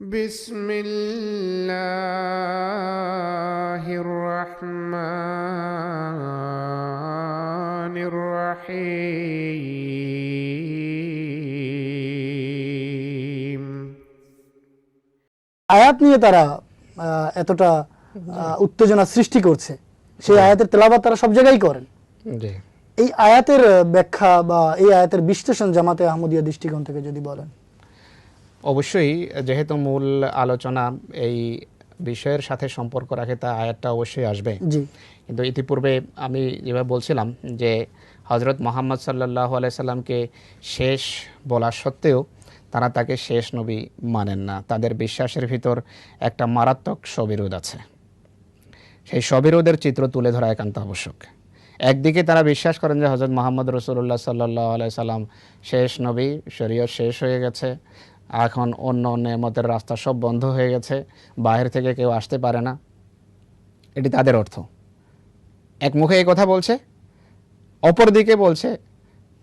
بسم الله الرحمن الرحيم আয়াত নিয়ে তারা আহ, এতটা আহ, উত্তেজনা সৃষ্টি করছে সেই আয়াতের তেলাবাত তারা সব জায়গায় করেন জি এই আয়াতের আহ, ব্যাখ্যা বা এই আয়াতের বিশ্লেষণ জামাতে আহমদিয়া দৃষ্টিকোণ থেকে যদি বলেন অবশ্যই যেহেতু মূল আলোচনা এই বিষয়ের সাথে সম্পর্ক রাখে তা আয়াতটা অবশ্যই আসবে। জি। কিন্তু ইতিপূর্বে আমি যেভাবে বলছিলাম যে হজরত মোহাম্মদ সাল্লাহ আলাইসাল্লামকে শেষ বলা সত্ত্বেও তারা তাকে শেষ নবী মানেন না। তাদের বিশ্বাসের ভিতর একটা মারাত্মক সবিরোধ আছে। সেই সবিরোধের চিত্র তুলে ধরা একান্ত আবশ্যক। একদিকে তারা বিশ্বাস করেন যে হজরত মোহাম্মদ রসুল্লাহ সাল্লাহ সাল্লাম শেষ নবী শরীয়ত শেষ হয়ে গেছে। এখন অন্য নেমতের রাস্তা সব বন্ধ হয়ে গেছে, বাহির থেকে কেউ আসতে পারে না। এটি তাদের অর্থ। এক মুখে এই কথা বলছে অপর দিকে বলছে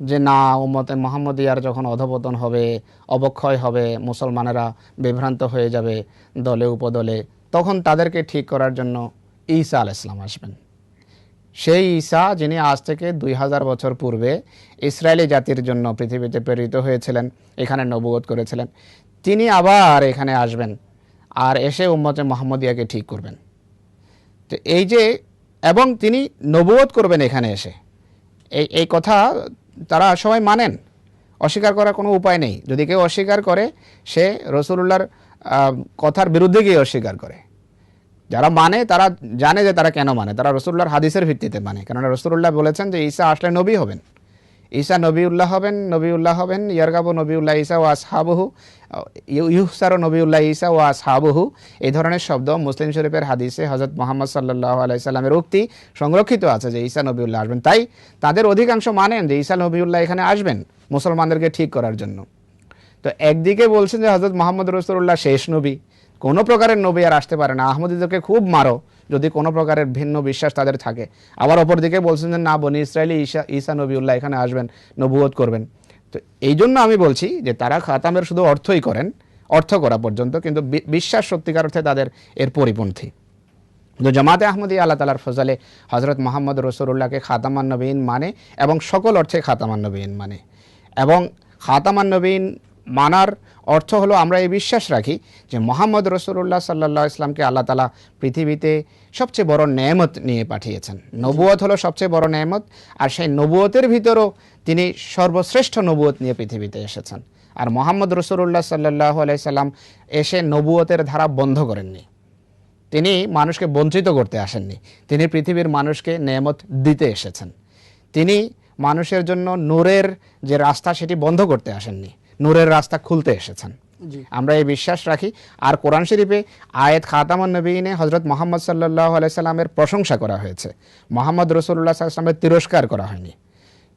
যে, না, উম্মতে মোহাম্মদিয়ার যখন অধপতন হবে, অবক্ষয় হবে, মুসলমানেরা বিভ্রান্ত হয়ে যাবে দলে উপদলে, তখন তাদেরকে ঠিক করার জন্য ঈসা আল ইসলাম আসবেন। সেই ঈসা, যিনি আজ থেকে দুই হাজার বছর পূর্বে ইসরায়েলি জাতির জন্য পৃথিবীতে প্রেরিত হয়েছিলেন, এখানে নবুয়ত করেছিলেন, তিনি আবার এখানে আসবেন আর এসে উম্মতে মোহাম্মদিয়াকে ঠিক করবেন। তো এই যে, এবং তিনি নবুয়ত করবেন এখানে এসে। এই এই কথা তারা সবাই মানেন। অস্বীকার করার কোনো উপায় নেই। যদি কেউ অস্বীকার করে, সে রসুল্লাহর কথার বিরুদ্ধে গিয়ে অস্বীকার করে। যারা মানে তারা জানে যে তারা কেন মানে। তারা রসুল্লাহর হাদিসের ভিত্তিতে মানে। কেননা রসুল্লাহ বলেছেন যে ঈসা আসলে নবী হবেন। ঈসা নবীউল্লাহ হবেন নবীউল্লাহ হবেন, ইয়ারগাবু নবীউল্লাহ ঈসা ও আসহাবহু ইউসারো নবীউল্লাহ ঈসা ও আসহাবহু। এই ধরনের শব্দ মুসলিম শরীফের হাদিসে হজরত মোহাম্মদ সাল্লাহ আলাইসাল্লামের উক্তি সংরক্ষিত আছে যে ঈসা নবীউল্লাহ আসবেন। তাই তাদের অধিকাংশ মানেন যে ঈসা নবীউল্লাহ এখানে আসবেন মুসলমানদেরকে ঠিক করার জন্য। তো একদিকে বলছেন যে হজরত মোহাম্মদ রসুল্লাহ শেষ নবী। কোনো প্রকারের নবী আর আসতে পারে না। আহমদীদেরকে খুব মারো, যদি কোনো প্রকারের ভিন্ন বিশ্বাস তাদের থাকে। আবার অপরদিকে বলছেন যে, না, বনি ইসরায়েলি ঈশা, ঈসা নবীউল্লাহ এখানে আসবেন নবুয়ত করবেন। তো এই জন্য আমি বলছি যে, তারা খাতামের শুধু অর্থই করেন, অর্থ করা পর্যন্ত, কিন্তু বিশ্বাস সত্যিকার অর্থে তাদের এর পরিপন্থী। তো জামাতে আহমদি আল্লাহ তালার ফজলে হজরত মোহাম্মদ রসুল্লাহকে খাতামান নবীন মানে এবং সকল অর্থে খাতামান নবীন মানে। এবং খাতামান নবীন মানার অর্থ হলো আমরা এই বিশ্বাস রাখি যে মোহাম্মদ রসুল্লাহ সাল্লাহ ইসলামকে আল্লাহ তালা পৃথিবীতে সবচেয়ে বড় নেয়ামত নিয়ে পাঠিয়েছেন। নবুয়ত হলো সবচেয়ে বড় নেয়ামত, আর সেই নবুয়তের ভিতরও তিনি সর্বশ্রেষ্ঠ নবুয়ত নিয়ে পৃথিবীতে এসেছেন। আর মোহাম্মদ রসুল্লাহ সাল্লাহ আলাইসাল্লাম এসে নবুয়তের ধারা বন্ধ করেননি। তিনি মানুষকে বঞ্চিত করতে আসেননি। তিনি পৃথিবীর মানুষকে নেয়ামত দিতে এসেছেন। তিনি মানুষের জন্য নূরের যে রাস্তা, সেটি বন্ধ করতে আসেননি। নূরের রাস্তা খুলতে এসেছেন। জি। আমরা এই বিশ্বাস রাখি। আর কোরআন শরীফে আয়েত খাতামান নবীনে হজরত মোহাম্মদ সাল্লাহ আলাইসাল্লামের প্রশংসা করা হয়েছে। মোহাম্মদ রসুল্লাহ সাল্লামের তিরস্কার করা হয়নি।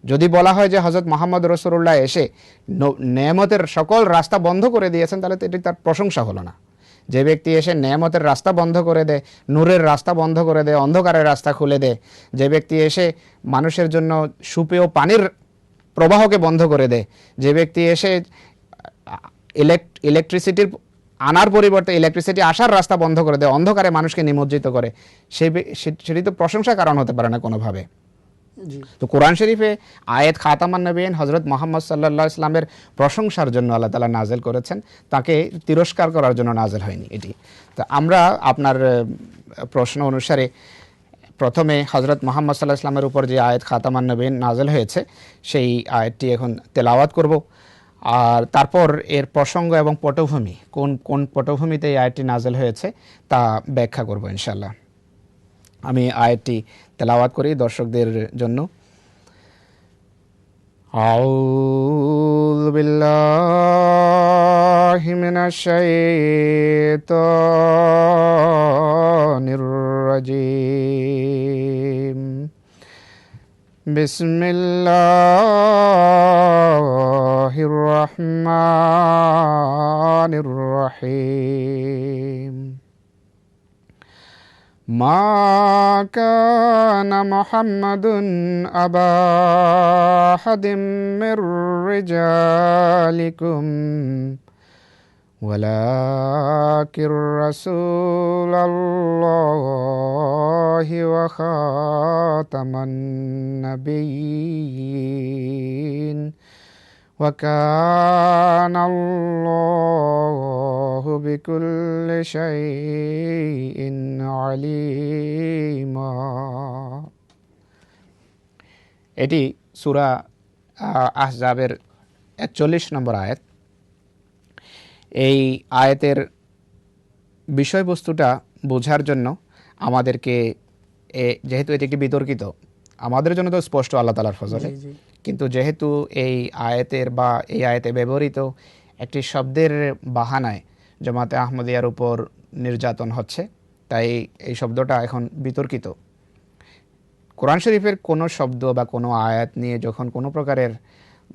যদি বলা হয় যে হজরত মোহাম্মদ রসুল্লাহ এসে নেয়ামতের সকল রাস্তা বন্ধ করে দিয়েছেন তাহলে তো এটি তার প্রশংসা হলো না। যে ব্যক্তি এসে নেয়ামতের রাস্তা বন্ধ করে দেয় নূরের রাস্তা বন্ধ করে দেয় অন্ধকারের রাস্তা খুলে দেয় যে ব্যক্তি এসে মানুষের জন্য সুপেয় পানির প্রবাহকে বন্ধ করে দেয়। যে ব্যক্তি এসে ইলেকট ইলেকট্রিসিটির আনার পরিবর্তে ইলেকট্রিসিটি আসার রাস্তা বন্ধ করে দেয় অন্ধকারে মানুষকে নিমজ্জিত করে সেই সেটি তো প্রশংসা কারণ হতে পারে না কোনোভাবে। তো কোরআন শরীফে আয়েত খাতামান নবীন হজরত মোহাম্মদ সাল্লাহ ইসলামের প্রশংসার জন্য আল্লাহ তালা নাজেল করেছেন। তাকে তিরস্কার করার জন্য নাজেল হয়নি এটি। তো আমরা আপনার প্রশ্ন অনুসারে প্রথমে হজরত মোহাম্মদ সাল্লাহ ইসলামের উপর যে আয়াত খাতামান নবীন নাজেল হয়েছে সেই আয়াতটি এখন তেলাওয়াত করব আর তারপর এর প্রসঙ্গ এবং পটভূমি কোন কোন পটভূমিতে এই আয়াতটি নাজেল হয়েছে তা ব্যাখ্যা করব ইনশাল্লাহ আমি আয়াতটি তেলাওয়াত করি দর্শকদের জন্য أعوذ بالله من الشيطان بسم الله الرحمن الرحيم. ما كان محمد أبا أحد من رجالكم ولكن رسول الله وخاتم النبيين وكان الله بكل شيء عليما এটি সুরা আহজাবের একচল্লিশ নম্বর আয়াত এই আয়াতের বিষয়বস্তুটা বোঝার জন্য আমাদেরকে এ- যেহেতু এটি একটি বিতর্কিত আমাদের জন্য তো স্পষ্ট আল্লাহ তালার ফজলে। কিন্তু যেহেতু এই আয়াতের বা এই আয়াতে ব্যবহৃত একটি শব্দের বাহানায় জামাতে আহমদিয়ার উপর নির্যাতন হচ্ছে তাই এই শব্দটা এখন বিতর্কিত কোরআন শরীফের কোনো শব্দ বা কোনো আয়াত নিয়ে যখন কোনো প্রকারের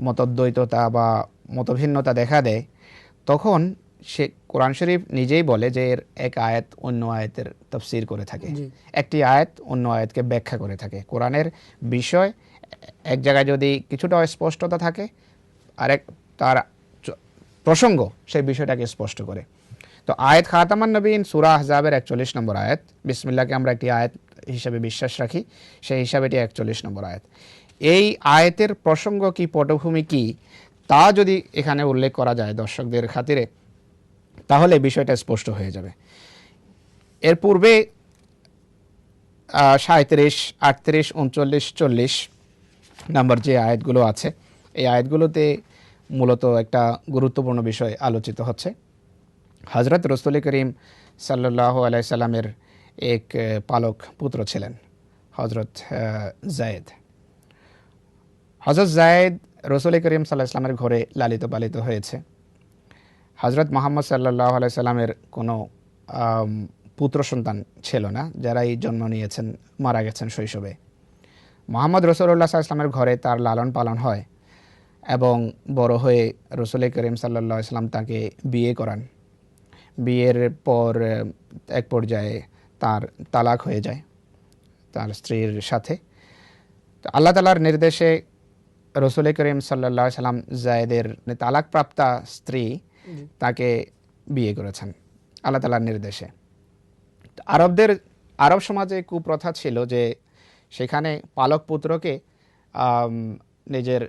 মতদ্বৈততা বা মতভিন্নতা দেখা দেয় তখন সে কোরআন শরীফ নিজেই বলে যে এর এক আয়াত অন্য আয়াতের তফসির করে থাকে। একটি আয়াত অন্য আয়াতকে ব্যাখ্যা করে থাকে। কোরআনের বিষয় এক জায়গায় যদি কিছুটা অস্পষ্টতা থাকে আরেক তার প্রসঙ্গ সেই বিষয়টাকে স্পষ্ট করে। তো আয়াত খাতামান নবীন সুরা আহজাবের একচল্লিশ নম্বর আয়াত। বিসমিল্লাকে আমরা একটি আয়াত হিসাবে বিশ্বাস রাখি সেই হিসাবে এটি একচল্লিশ নম্বর আয়াত। এই আয়াতের প্রসঙ্গ কি পটভূমি কি তা যদি এখানে উল্লেখ করা যায় দর্শকদের খাতিরে, তাহলে বিষয়টা স্পষ্ট হয়ে যাবে। এর পূর্বে সাঁত্রিশ আটত্রিশ, উনচল্লিশ, চল্লিশ নাম্বার যে আয়াতগুলো আছে, এই আয়াতগুলোতে মূলত একটা গুরুত্বপূর্ণ বিষয় আলোচিত হচ্ছে। হজরত রসুল করিম সাল্লাহ আলাইসাল্লামের এক পালক পুত্র ছিলেন হজরত জায়েদ হজরত জায়েদ রসুল করিম সাল্লাহ ইসলামের ঘরে লালিত পালিত হয়েছে। হজরত মোহাম্মদ সাল্লাহ আলাইসাল্লামের কোনো পুত্র সন্তান ছিল না, যারাই জন্ম নিয়েছেন, মারা গেছেন শৈশবে। মোহাম্মদ রসুল্লাহ ইসলামের ঘরে তার লালন পালন হয় এবং বড় হয়ে রসুল করিম সাল্লাহ ইসলাম তাকে বিয়ে করান। বিয়ের পর, এক পর্যায়ে তার তালাক হয়ে যায় তার স্ত্রীর সাথে। আল্লাহ তালার নির্দেশে রসুল করিম সাল্লাহ সাল্লাম জায়েদের তালাকপ্রাপ্তা স্ত্রী তাকে বিয়ে করেছেন আল্লাহ তালার নির্দেশে। আরবদের আরব সমাজে কুপ্রথা ছিল যে সেখানে পালক পুত্রকে নিজের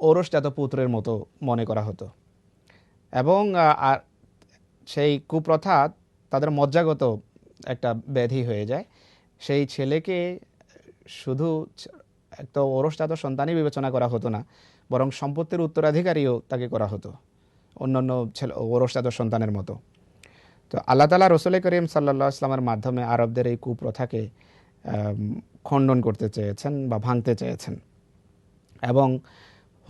ঔরসজাত পুত্রের মতো মনে করা হতো। এবং আর সেই কুপ্রথা তাদের মজ্জাগত একটা ব্যাধি হয়ে যায়। সেই ছেলেকে শুধু ছ- একটা ওরসজাত সন্তানই বিবেচনা করা হতো না, বরং সম্পত্তির উত্তরাধিকারীও তাকে করা হতো, অন্যান্য ছেলে ওরসজাত সন্তানের মতো। তো আল্লাহ তালা রসুল করিম সাল্লা ইসলামের মাধ্যমে আরবদের এই কুপ্রথাকে খণ্ডন করতে চেয়েছেন বা ভাঙতে চেয়েছেন। এবং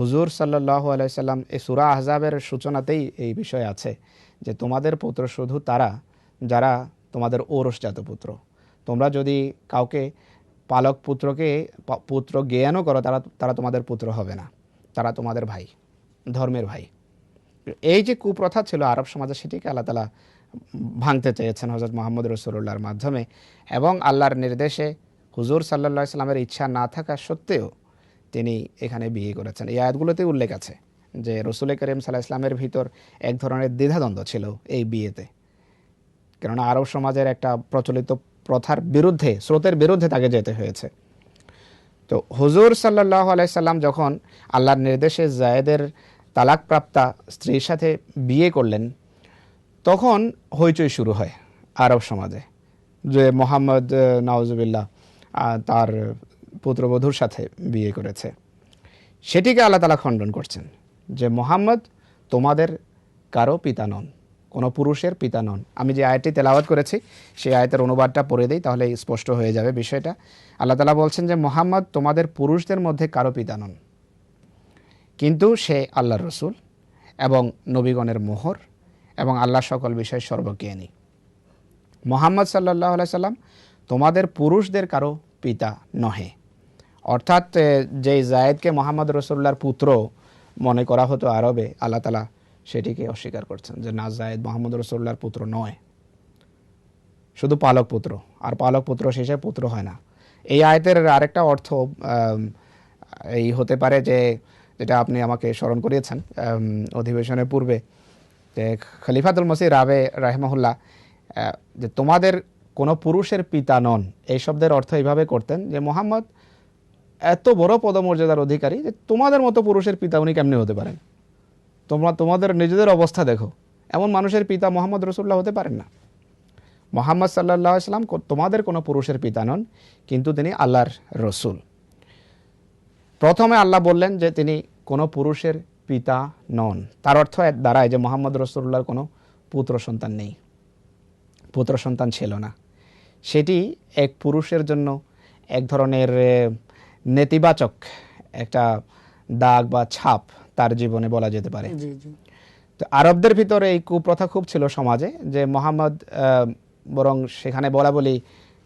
হুজুর সাল্লাহ আলাইসাল্লাম এই সুরা আহজাবের সূচনাতেই এই বিষয় আছে যে তোমাদের পুত্র শুধু তারা, যারা তোমাদের ওরসজাত পুত্র। তোমরা যদি কাউকে পালক পুত্রকে পুত্র জ্ঞানও করো, তারা তারা তোমাদের পুত্র হবে না। তারা তোমাদের ভাই, ধর্মের ভাই। এই যে কুপ্রথা ছিল আরব সমাজে, সেটিকে আল্লাহ তালা ভাঙতে চেয়েছেন হজরত মোহাম্মদ রসুল্লাহর মাধ্যমে। এবং আল্লাহর নির্দেশে হুজুর সাল্লাহ ইসলামের ইচ্ছা না থাকা সত্ত্বেও তিনি এখানে বিয়ে করেছেন। এই আয়াতগুলোতে উল্লেখ আছে যে রসুল করিম সাল্লাহ ইসলামের ভিতর এক ধরনের দ্বিধাদ্বন্দ্ব ছিল এই বিয়েতে। কেননা আরব সমাজের একটা প্রচলিত প্রথার বিরুদ্ধে স্রোতের বিরুদ্ধে তাকে যেতে হয়েছে। তো হুজুর সাল্লাহ আলাইসাল্লাম যখন আল্লাহর নির্দেশে জায়েদের তালাকপ্রাপ্তা স্ত্রীর সাথে বিয়ে করলেন তখন হইচই শুরু হয় আরব সমাজে যে মোহাম্মদ আহ, নওয়াজুবিল্লাহ তার পুত্রবধূর সাথে বিয়ে করেছে। সেটিকে আল্লাহ তালা খণ্ডন করছেন যে মোহাম্মদ তোমাদের কারও পিতা নন। কোনো পুরুষের পিতা নন। আমি যে আয়টি তেলাওয়াত করেছি সেই আয়তের অনুবাদটা পড়ে দিই তাহলে স্পষ্ট হয়ে যাবে বিষয়টা। আল্লাহ তালা বলছেন যে মোহাম্মদ তোমাদের পুরুষদের মধ্যে কারও পিতা নন। কিন্তু সে আল্লাহর রসুল এবং নবীগণের মোহর এবং আল্লাহ সকল বিষয় সর্বজ্ঞানী। মোহাম্মদ সাল্লাহ সাল্লাম তোমাদের পুরুষদের কারও পিতা নহে। অর্থাৎ এ, যে জায়েদকে মোহাম্মদ রসুল্লাহর পুত্র মনে করা হতো আরবে আল্লাহ তালা সেটিকে অস্বীকার করছেন যে না, জায়েদ মোহাম্মদ রসুল্লাহর পুত্র নয়। শুধু পালক পুত্র, আর পালক পুত্র শেষে পুত্র হয় না। এই আয়তের আরেকটা অর্থ এই হতে পারে যে, যেটা আপনি আমাকে স্মরণ করিয়েছেন অধিবেশনের পূর্বে, যে খলিফাতুল মসিহ রাবে রাহমাহুল্লাহ যে তোমাদের কোনো পুরুষের পিতা নন, এই শব্দের অর্থ এইভাবে করতেন যে মোহাম্মদ এত বড় পদমর্যাদার অধিকারী যে তোমাদের মতো পুরুষের পিতা উনি কেমনি হতে পারেন? তোমরা তোমাদের নিজেদের অবস্থা দেখো। এমন মানুষের পিতা মোহাম্মদ রসুল্লাহ হতে পারেন না। মোহাম্মদ সাল্লাহ ইসলাম তোমাদের কোনো পুরুষের পিতা নন, কিন্তু তিনি আল্লাহর রসুল। প্রথমে আল্লাহ বললেন যে তিনি কোনো পুরুষের পিতা নন। তার অর্থ দাঁড়ায় যে মোহাম্মদ রসুল্লাহর কোনো পুত্র সন্তান নেই। পুত্র সন্তান ছিল না। সেটি এক পুরুষের জন্য এক ধরনের নেতিবাচক একটা দাগ বা ছাপ তার জীবনে বলা যেতে পারে। তো আরবদের ভিতরে এই কুপ্রথা খুব ছিল সমাজে যে মোহাম্মদ বরং সেখানে বলা বলি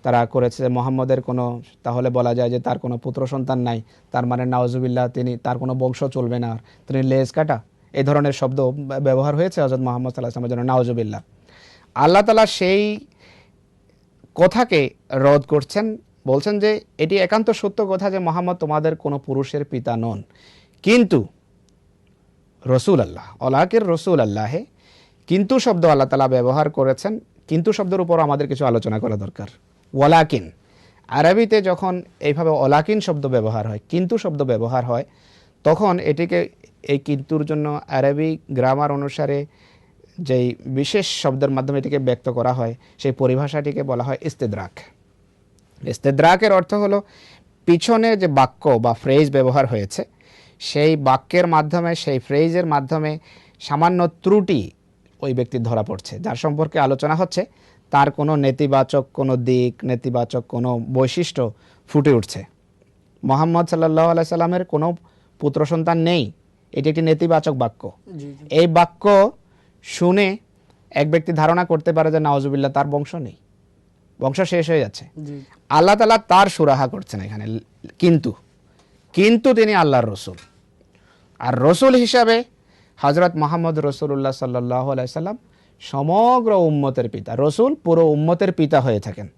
তারা করেছে যে মোহাম্মদের কোনো তাহলে বলা যায় যে তার কোনো পুত্র সন্তান নাই। তার মানে নাওজুবিল্লাহ তিনি তার কোনো বংশ চলবে না আর। তিনি লেজ কাটা। এই ধরনের শব্দ ব্যবহার হয়েছে হজরত মোহাম্মদ সাল্লাহ আসলামের জন্য নাওজুবিল্লাহ আল্লাহ তালা সেই কথাকে রদ করছেন বলছেন যে এটি একান্ত সত্য কথা যে মোহাম্মদ তোমাদের কোনো পুরুষের পিতা নন। কিন্তু রসুল আল্লাহ অলাকের রসুল আল্লাহে কিন্তু শব্দ আল্লাহ তালা ব্যবহার করেছেন, কিন্তু শব্দের উপর আমাদের কিছু আলোচনা করা দরকার। ওয়ালাকিন, আরবিতে যখন এইভাবে অলাকিন শব্দ ব্যবহার হয়, কিন্তু শব্দ ব্যবহার হয়, তখন এটিকে এই কিন্তুর জন্য আরবি গ্রামার অনুসারে যেই বিশেষ শব্দের মাধ্যমে এটিকে ব্যক্ত করা হয়, সেই পরিভাষাটিকে বলা হয় ইস্তেদ্রাক। ইস্তেদ্রাকের অর্থ হলো পিছনে যে বাক্য বা ফ্রেজ ব্যবহার হয়েছে সেই বাক্যের মাধ্যমে সেই ফ্রেজের মাধ্যমে সামান্য ত্রুটি ওই ব্যক্তির ধরা পড়ছে। যার সম্পর্কে আলোচনা হচ্ছে তার কোনো নেতিবাচক কোনো দিক নেতিবাচক কোনো বৈশিষ্ট্য ফুটে উঠছে। মোহাম্মদ সাল্লাহ আলাই সাল্লামের কোনো পুত্র সন্তান নেই। এটি একটি নেতিবাচক বাক্য। এই বাক্য শুনে এক ব্যক্তি ধারণা করতে পারে যে নওয়াজুবিল্লাহ তার বংশ নেই। বংশ শেষ হয়ে যাচ্ছে। আল্লাহ তালা তার সুরাহা করছেন এখানে। কিন্তু কিন্তু তিনি আল্লাহর রসুল। আর রসুল হিসাবে হজরত মোহাম্মদ রসুল্লাহ সাল্লাহ আলাইসাল্লাম সমগ্র উম্মতের পিতা, রসুল পুরো উম্মতের পিতা হয়ে থাকেন।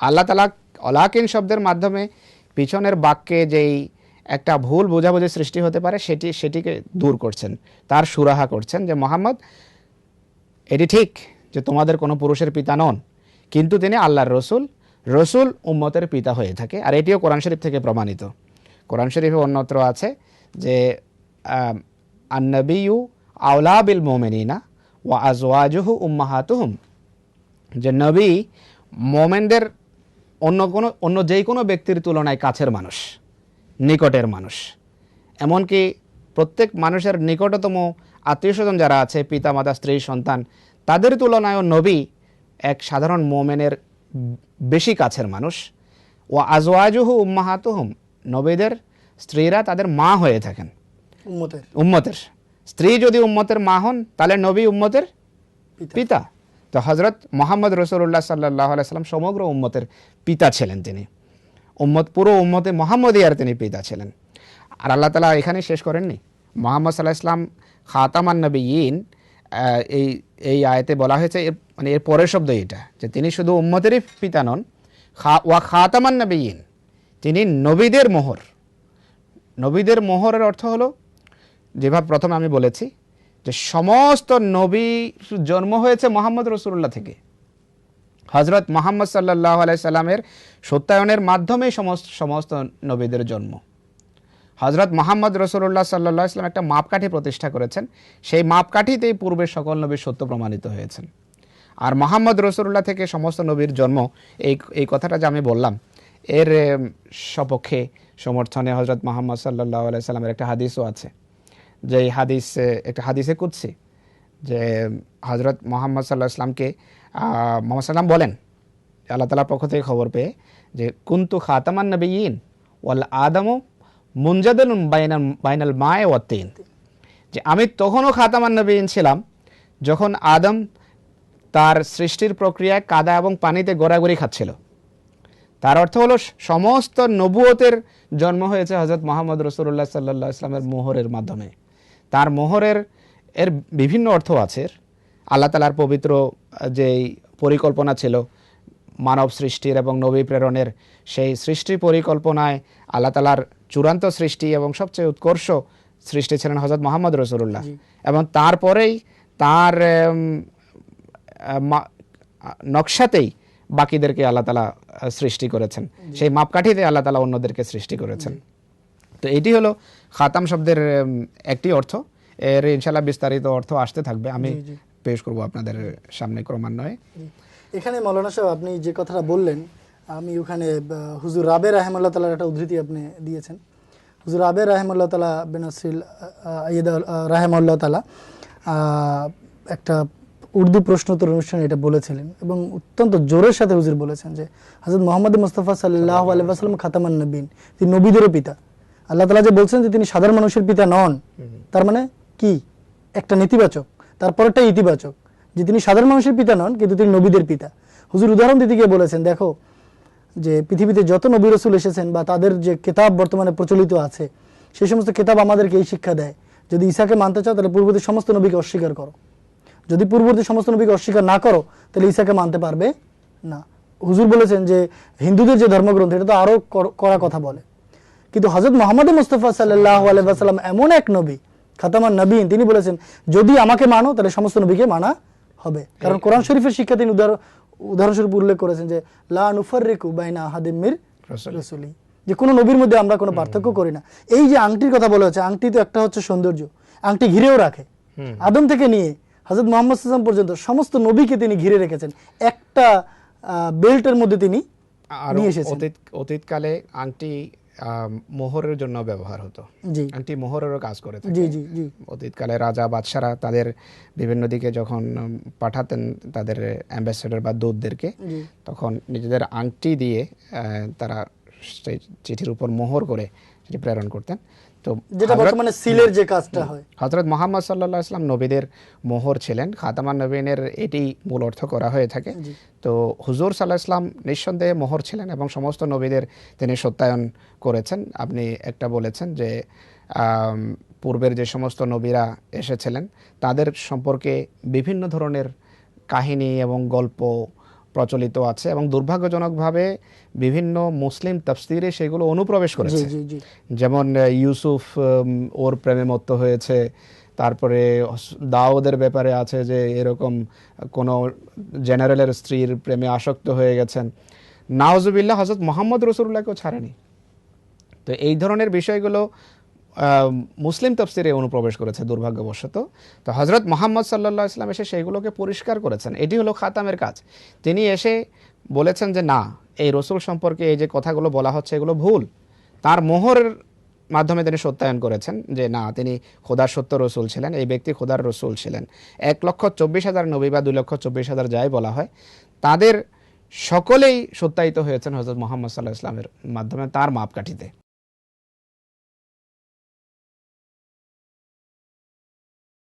আল্লাহ তালা অলাকিন শব্দের মাধ্যমে পিছনের বাক্যে যেই একটা ভুল বোঝাবুঝি সৃষ্টি হতে পারে, সেটি, সেটিকে দূর করছেন। তার সুরাহা করছেন যে, মোহাম্মদ, এটি ঠিক যে তোমাদের কোনো পুরুষের পিতা নন, কিন্তু তিনি আল্লাহর রসুল রসুল উম্মতের পিতা হয়ে থাকে। আর এটিও কোরআন শরীফ থেকে প্রমাণিত। কোরআন শরীফে অন্যত্র আছে যে আউলা বিল মোমেনিনা ওয়া আজওয়াজুহু উম্মাহাতুহুম যে নবী মোমেনদের অন্য কোনো অন্য যেই কোনো ব্যক্তির তুলনায় কাছের মানুষ, নিকটের মানুষ। এমনকি প্রত্যেক মানুষের নিকটতম আত্মীয় স্বজন যারা আছে, পিতা, মাতা, স্ত্রী, সন্তান, তাদের তুলনায়ও নবী এক সাধারণ মোমেনের বেশি কাছের মানুষ। ও আজওয়াজুহু উম্মাহাতুহুম, নবীদের স্ত্রীরা তাদের মা হয়ে থাকেন। উম্মতের। উম্মতের। স্ত্রী যদি উম্মতের মা হন তাহলে নবী উম্মতের পিতা। তো হজরত মোহাম্মদ রসুল্লাহ সাল্লাহ সাল্লাম সমগ্র উম্মতের পিতা ছিলেন তিনি। উম্মত পুরো উম্মতে মোহাম্মদিয়ার তিনি পিতা ছিলেন। আর আল্লাহ তালা এখানে শেষ করেননি। মোহাম্মদ সাল্লাহ ইসলাম খাতামান নবীন আহ, এই এই আয়তে বলা হয়েছে এর মানে এর পরের শব্দ এটা যে তিনি শুধু উম্মতেরই পিতা নন খা ওয়া খাতামান নবীন তিনি নবীদের মোহর। নবীদের মোহরের অর্থ হলো যেভাবে প্রথমে আমি বলেছি যে সমস্ত নবী জন্ম হয়েছে মোহাম্মদ রসুল্লাহ থেকে। হজরত মোহাম্মদ সাল্লাহ আলাইসাল্লামের সত্যায়নের মাধ্যমেই সমস্ত সমস্ত নবীদের জন্ম। হজরত মোহাম্মদ রসুল্লাহ সাল্লাহ ইসলাম একটা মাপকাঠি প্রতিষ্ঠা করেছেন। সেই মাপকাঠিতেই পূর্বের সকল নবীর সত্য প্রমাণিত হয়েছেন। আর মোহাম্মদ রসুল্লাহ থেকে সমস্ত নবীর জন্ম, এই এই কথাটা যে আমি বললাম, এর সপক্ষে সমর্থনে হজরত মোহাম্মদ সাল্লাহ আলাইসাল্লামের একটা হাদিসও আছে। যে হাদিস, একটা হাদিসে কুদসি যে হজরত মোহাম্মদ সাল্লাহ ইসলামকে মোহাম্মদ সাল্লাম বলেন, আল্লাহ তালার পক্ষ থেকে খবর পেয়ে যে, কুন্তু খাতামান নবীন ওয়াল আদমও মুনজাদুল বাইনাল বাইনাল মায়ে ওয়াত্তিন যে আমি তখনও খাতামান নবীন ছিলাম যখন আদম তার সৃষ্টির প্রক্রিয়ায় কাদা এবং পানিতে গড়াগড়ি খাচ্ছিল। তার অর্থ হলো, সমস্ত নবুয়তের জন্ম হয়েছে হজরত মোহাম্মদ রসুল্লাহ সাল্লাহ ইসলামের মোহরের মাধ্যমে। তার মোহরের এর বিভিন্ন অর্থ আছে। আল্লাহ তালার পবিত্র যেই পরিকল্পনা ছিল মানব সৃষ্টির এবং নবী প্রেরণের সেই সৃষ্টি পরিকল্পনায় আল্লাহ তালার চূড়ান্ত সৃষ্টি এবং সবচেয়ে উৎকর্ষ সৃষ্টি ছিলেন হজরত মোহাম্মদ রসুল্লাহ এবং তারপরেই তার নকশাতেই বাকিদেরকে আল্লাহ তালা সৃষ্টি করেছেন। সেই মাপকাঠিতে আল্লাহ তালা অন্যদেরকে সৃষ্টি করেছেন। তো এটি হলো খাতাম শব্দের একটি অর্থ। এর ইনশাল্লাহ বিস্তারিত অর্থ আসতে থাকবে। আমি। পেশ করব আপনাদের সামনে ক্রমান্বয়ে। এখানে মৌলানা সাহেব আপনি যে কথাটা বললেন আমি ওখানে হুজুর রাবে রাহেমাল্লাহ তালার একটা উদ্ধৃতি আপনি দিয়েছেন। হুজুর রাবে রাহেমাল্লাহ তালা বেনাসিল আইদ রাহেমাল্লাহ তালা একটা উর্দু প্রশ্নোত্তর অনুষ্ঠানে এটা বলেছিলেন এবং অত্যন্ত জোরের সাথে হুজুর বলেছেন যে হজরত মোহাম্মদ মুস্তফা সাল্লাহ আলহাম খাতামান নবীন তিনি নবীদেরও পিতা। আল্লাহ তালা যে বলছেন যে তিনি সাধারণ মানুষের পিতা নন, তার মানে কি? একটা নেতিবাচক। তারপরটা ইতিবাচক। যে তিনি সাধারণ মানুষের পিতা নন, কিন্তু তিনি নবীদের পিতা। হুজুর, উদাহরণ দিতে গিয়ে বলেছেন, দেখো, যে পৃথিবীতে যত নবী রসুল এসেছেন বা তাদের যে কেতাব বর্তমানে প্রচলিত আছে সেই সমস্ত কেতাব আমাদেরকে এই শিক্ষা দেয়, যদি ঈশাকে মানতে চাও, তাহলে পূর্ববর্তী সমস্ত নবীকে অস্বীকার করো। যদি পূর্ববর্তী সমস্ত নবীকে অস্বীকার না করো, তাহলে ঈশাকে মানতে পারবে না। হুজুর বলেছেন যে হিন্দুদের যে ধর্মগ্রন্থ, এটা তো আরও কর- কথা বলে। কিন্তু হজরত মোহাম্মদ মুস্তফা সাল্লাহ আলাইসাল্লাম এমন এক নবী খাতামান নবীন তিনি বলেছেন যদি আমাকে মানো তাহলে সমস্ত নবীকে মানা হবে। কারণ কোরআন শরীফের শিক্ষা তিনি উদাহরণ উদাহরণস্বরূপ উল্লেখ করেছেন যে লা নুফাররিকু বাইনা আহাদিম মির রাসূল। যে কোনো নবীর মধ্যে আমরা কোনো পার্থক্য করি না। এই যে আংটির কথা বলা হচ্ছে আংটি তো একটা হচ্ছে সৌন্দর্য। আংটি ঘিরেও রাখে। আদম থেকে নিয়ে হজরত মোহাম্মদ সাল্লাম পর্যন্ত সমস্ত নবীকে তিনি ঘিরে রেখেছেন। একটা আহ, বেল্টের মধ্যে তিনি নিয়ে এসেছেন। অতীত অতীতকালে আংটি মোহরের জন্য ব্যবহার হতো। আন্টি আংটি মোহরেরও কাজ করে থাকে। জি জি জি। অতীতকালে রাজা বাদশারা তাদের বিভিন্ন দিকে যখন পাঠাতেন তাদের অ্যাম্বাসেডর বা দূতদেরকে তখন নিজেদের আংটি দিয়ে তারা সেই চিঠির উপর মোহর করে সেটি প্রেরণ করতেন। তো যেটা হযরত- বর্তমানে সিলের যে কাজটা হয়। হজরত মোহাম্মদ সাল্লাহ ইসলাম নবীদের মোহর ছিলেন খাতামান নবীনের এটি মূল অর্থ করা হয়ে থাকে। তো হুজুর সাল্লাহ ইসলাম নিঃসন্দেহে মোহর ছিলেন এবং সমস্ত নবীদের তিনি সত্যায়ন করেছেন। আপনি একটা বলেছেন যে পূর্বের যে সমস্ত নবীরা এসেছিলেন তাদের সম্পর্কে বিভিন্ন ধরনের কাহিনী এবং গল্প প্রচলিত আছে এবং দুর্ভাগ্যজনকভাবে বিভিন্ন মুসলিম তফসিরে সেগুলো অনুপ্রবেশ করেছে। যেমন ইউসুফ ওর প্রেমে মত্ত হয়েছে। তারপরে দাউদের ব্যাপারে আছে যে এরকম কোনো জেনারেলের স্ত্রীর প্রেমে আসক্ত হয়ে গেছেন। নাওজুবিল্লাহ হজরত মোহাম্মদ রসুল্লাহকেও ছাড়েনি। তো এই ধরনের বিষয়গুলো মুসলিম তফসিরে অনুপ্রবেশ করেছে দুর্ভাগ্যবশত। তো হজরত মোহাম্মদ সাল্লাহ ইসলাম এসে সেইগুলোকে পরিষ্কার করেছেন। এটি হলো খাতামের কাজ। তিনি এসে বলেছেন যে, না, এই রসুল সম্পর্কে এই যে কথাগুলো বলা হচ্ছে, এগুলো ভুল। তার মোহরের মাধ্যমে তিনি সত্যায়ন করেছেন যে, না, তিনি খোদার সত্য রসুল ছিলেন, এই ব্যক্তি খোদার রসুল ছিলেন। এক লক্ষ চব্বিশ হাজার নবী বা দুই লক্ষ চব্বিশ হাজার যাই বলা হয়, তাদের সকলেই সত্যায়িত হয়েছেন হজরত মোহাম্মদ সাল্লাহ ইসলামের মাধ্যমে তার মাপকাঠিতে।